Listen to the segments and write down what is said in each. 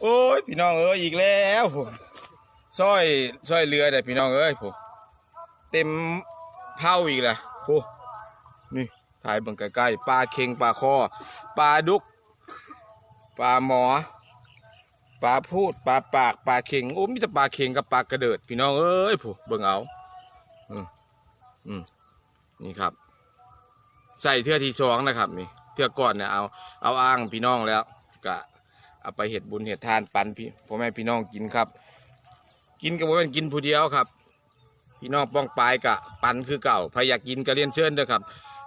โอ้ยพี่น้องเอ้ยอีกแล้วผมซอยซอยเรือได้พี่น้องเอ้ยผมเต็มเผาอีกแล้วโอ้นี่ถ่ายเบิ่งใกล้ๆปลาเค็งปลาคอปลาดุกปลาหมอปลาพูดปลาปากปลาเค็งโอ้มีแต่ปลาเค็งกับปลากระเดิด พี่น้องเอ้ยผมเบิ่งเอาอืมอืมนี่ครับ ใส่เทื่อที่สองนะครับ นี่เทื่อก่อนเนี่ยเอาเอาอ้างพี่น้องแล้วก็ เอาไปเห็ดบุญเห็ดทานปันพี่พ่อแม่พี่น้องกินครับ กินก็บ่แม่นกินผู้เดียวครับ พี่น้องป้องปลายกะปันคือเก่าใครอยากกินก็เรียนเชิญด้อครับ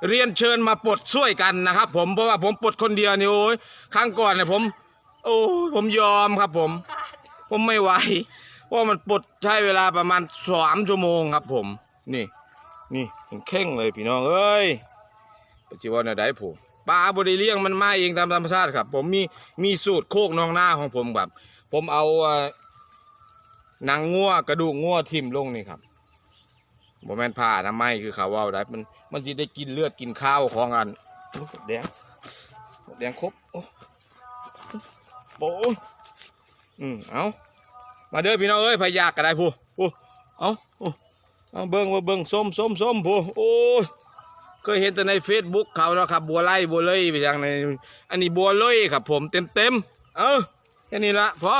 เรียนเชิญมาปลดช่วยกันนะครับ ผมเพราะว่าผมปลดคนเดียวนี่โอ้ยครั้งก่อนเนี่ยผม โอ้ยผมยอมครับผม ผมไม่ไหวเพราะมันปลดใช้เวลาประมาณสามชั่วโมงครับ ผมนี่นี่เข่งเลยพี่น้องเอ้ยปัจจุบันได้ผม ปลาบริเลี้ยงมันมาเองตามธรรมชาติครับ ผมมีมีสูตรโคกน้องหน้าของผมแบบผมเอาหนังงัวกระดูกงัวทิ่มลงนี่ครับโมแมนผ่าทำไมคือเขาว่าได้มันมันจะได้กินเลือดกินข้าวของอันโอ้แดงแดงครบโอ้โอ้อืมเอามาเด้อพี่น้องเอ้ยพยากก็ได้ผู้ผู้เอาเอาเอาเบิ้งว่าเบิ้งส้มส้มส้มผู้โอ้ เคยเห็นแต่ในเฟซบุ๊กเขาเนาะครับ บัวไล่บัวเลยไปอย่างในอันนี้บัวเลยครับผมเต็มเต็มเออแค่นี้ละพอ